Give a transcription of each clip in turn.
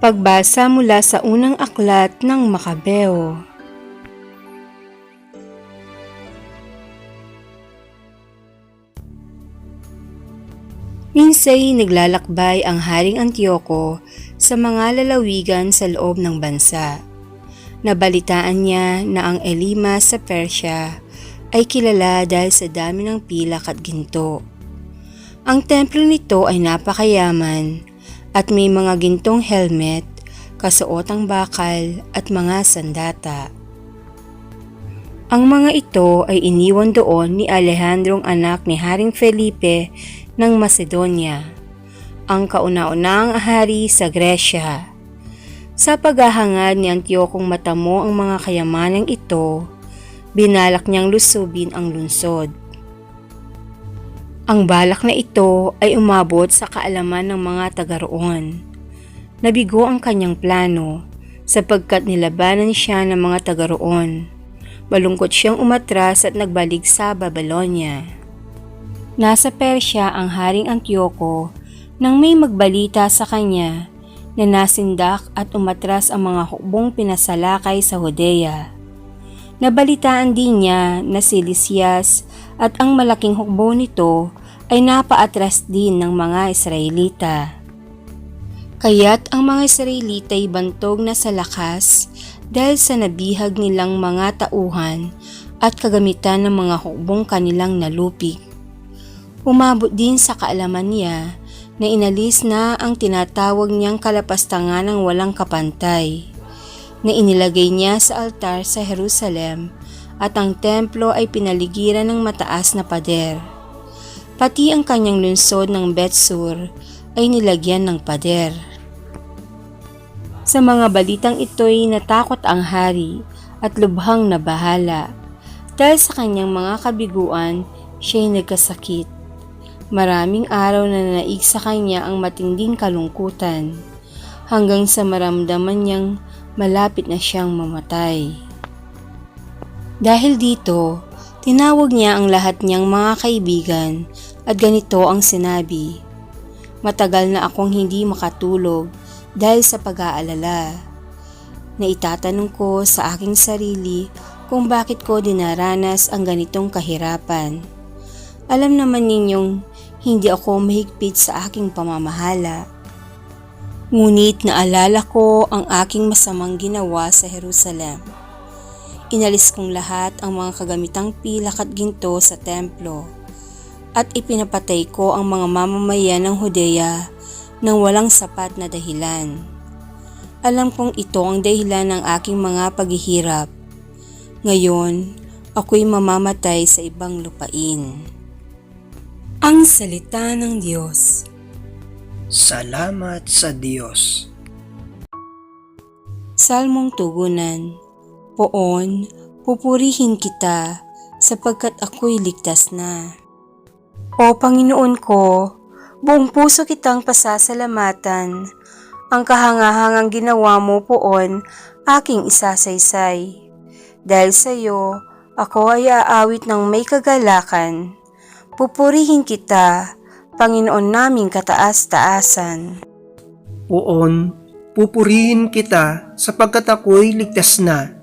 Pagbasa mula sa unang aklat ng Makabeo. Minsay naglalakbay ang Haring Antioko sa mga lalawigan sa loob ng bansa. Nabalitaan niya na ang Elima sa Persya ay kilala dahil sa dami ng pilak at ginto. Ang templo nito ay napakayaman at may mga gintong helmet, kasuotang bakal at mga sandata. Ang mga ito ay iniwan doon ni Alejandrong anak ni Haring Felipe ng Macedonia, ang kauna-unang hari sa Gresya. Sa paghahangad ni Antiochong matamo ang mga kayamanang ito, binalak niyang lusubin ang lungsod. Ang balak na ito ay umabot sa kaalaman ng mga taga roon. Nabigo ang kanyang plano sapagkat nilabanan siya ng mga taga roon. Malungkot siyang umatras at nagbalik sa Babylonia. Nasa Persya ang Haring Antioco nang may magbalita sa kanya na nasindak at umatras ang mga hukbong pinasalakay sa Hodea. Nabalitaan din niya na si Lysias at ang malaking hukbo nito ay napaatras din ng mga Israelita. Kaya't ang mga Israelita ay bantog na sa lakas dahil sa nabihag nilang mga tauhan at kagamitan ng mga hukbong kanilang nalupig. Umabot din sa kaalaman niya na inalis na ang tinatawag niyang kalapastangan ng walang kapantay, na inilagay niya sa altar sa Jerusalem at ang templo ay pinaligiran ng mataas na pader. Pati ang kanyang lungsod ng Betsur ay nilagyan ng pader. Sa mga balitang ito'y natakot ang hari at lubhang nabahala. Dahil sa kanyang mga kabiguan, siya'y nagkasakit. Maraming araw na naig sa kanya ang matinding kalungkutan hanggang sa maramdaman niyang malapit na siyang mamatay. Dahil dito, tinawag niya ang lahat niyang mga kaibigan at ganito ang sinabi, Matagal na akong hindi makatulog dahil sa pag-aalala. Na itatanong ko sa aking sarili kung bakit ko dinaranas ang ganitong kahirapan. Alam naman ninyong hindi ako mahigpit sa aking pamamahala. Ngunit naalala ko ang aking masamang ginawa sa Jerusalem. Inalis kong lahat ang mga kagamitang pilak at ginto sa templo at ipinapatay ko ang mga mamamayan ng Hodea nang walang sapat na dahilan. Alam kong ito ang dahilan ng aking mga paghihirap. Ngayon, ako'y mamamatay sa ibang lupain. Ang Salita ng Diyos Salamat sa Diyos. Salmong Tugunan Poon, pupurihin kita sapagkat ako'y ligtas na. O Panginoon ko, buong puso kitang pasasalamatan. Ang kahangahangang ginawa mo poon, aking isasaysay. Dahil sa iyo, ako ay aawit ng may kagalakan. Pupurihin kita, Panginoon naming kataas-taasan. Poon, pupurihin kita sapagkat ako'y ligtas na.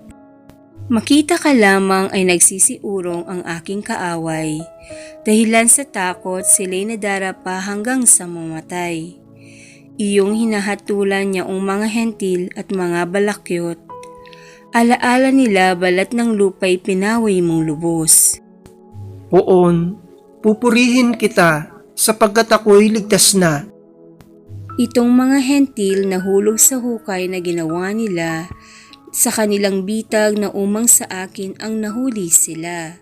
Makita ka lamang ay nagsisiurong ang aking kaaway. Dahilan sa takot sila'y nadarapa hanggang sa mamatay. Iyong hinahatulan niya ang mga hentil at mga balakyot. Alaala nila balat ng lupa'y pinaway mong lubos. Poon, pupurihin kita sapagkat ako'y ligtas na. Itong mga hentil na hulog sa hukay na ginawa nila, sa kanilang bitag na umang sa akin ang nahuli sila.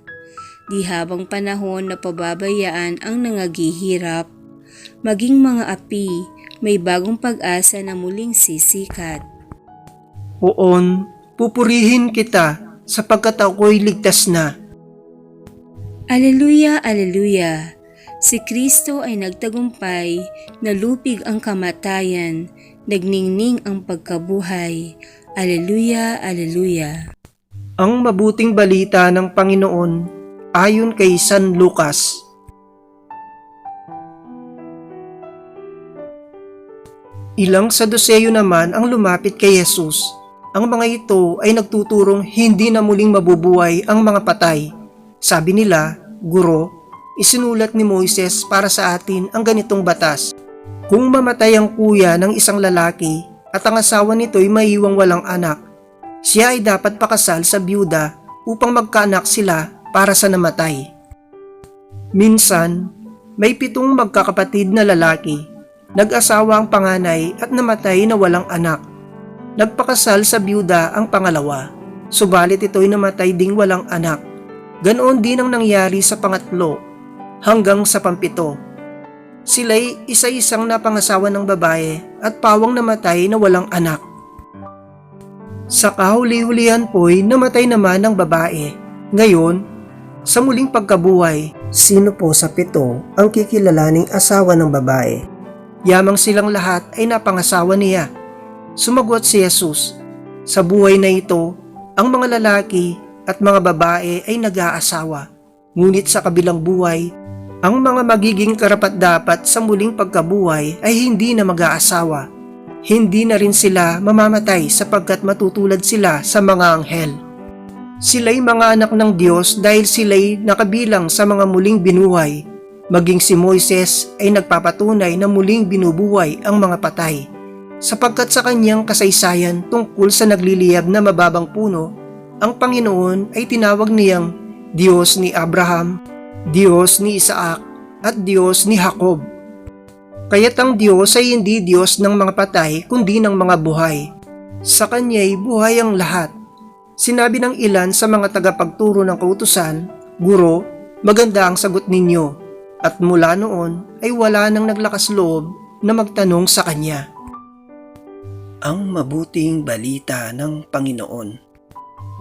Di habang panahon na pababayaan ang nangagihirap, maging mga api, may bagong pag-asa na muling sisikat. Poon, pupurihin kita sapagkat ako'y ligtas na. Aleluya, aleluya! Si Kristo ay nagtagumpay, nalupig ang kamatayan, nagningning ang pagkabuhay. Aleluya, aleluya! Ang mabuting balita ng Panginoon ayon kay San Lucas. Ilang saduseyo naman ang lumapit kay Jesus. Ang mga ito ay nagtuturong hindi na muling mabubuhay ang mga patay. Sabi nila, Guro, isinulat ni Moises para sa atin ang ganitong batas. Kung mamatay ang kuya ng isang lalaki at ang asawa nito'y maiwang walang anak, siya ay dapat pakasal sa byuda upang magkaanak sila para sa namatay. Minsan, may pitong magkakapatid na lalaki. Nag-asawa ang panganay at namatay na walang anak. Nagpakasal sa byuda ang pangalawa, subalit ito'y namatay ding walang anak. Ganoon din ang nangyari sa pangatlo hanggang sa pampito. Sila'y isa-isang napangasawa ng babae at pawang namatay na walang anak. Sa kahuli-hulihan po'y namatay naman ang babae. Ngayon, sa muling pagkabuhay, sino po sa pito ang kikilalaning asawa ng babae? Yamang silang lahat ay napangasawa niya. Sumagot si Jesus, Sa buhay na ito, ang mga lalaki at mga babae ay nag-aasawa. Ngunit sa kabilang buhay, ang mga magiging karapat-dapat sa muling pagkabuhay ay hindi na mag-aasawa. Hindi na rin sila mamamatay sapagkat matutulad sila sa mga anghel. Sila'y mga anak ng Diyos dahil sila'y nakabilang sa mga muling binuhay. Maging si Moises ay nagpapatunay na muling binubuhay ang mga patay. Sapagkat sa kanyang kasaysayan tungkol sa nagliliyab na mababang puno, ang Panginoon ay tinawag niyang Diyos ni Abraham, Diyos ni Isaac, at Diyos ni Jacob. Kaya't ang Diyos ay hindi Diyos ng mga patay kundi ng mga buhay. Sa Kanya'y buhay ang lahat. Sinabi ng ilan sa mga tagapagturo ng kautusan, Guro, maganda ang sagot ninyo. At mula noon ay wala nang naglakas loob na magtanong sa Kanya. Ang mabuting balita ng Panginoon.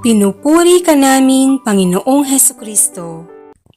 Pinupuri ka namin, Panginoong Heso Kristo.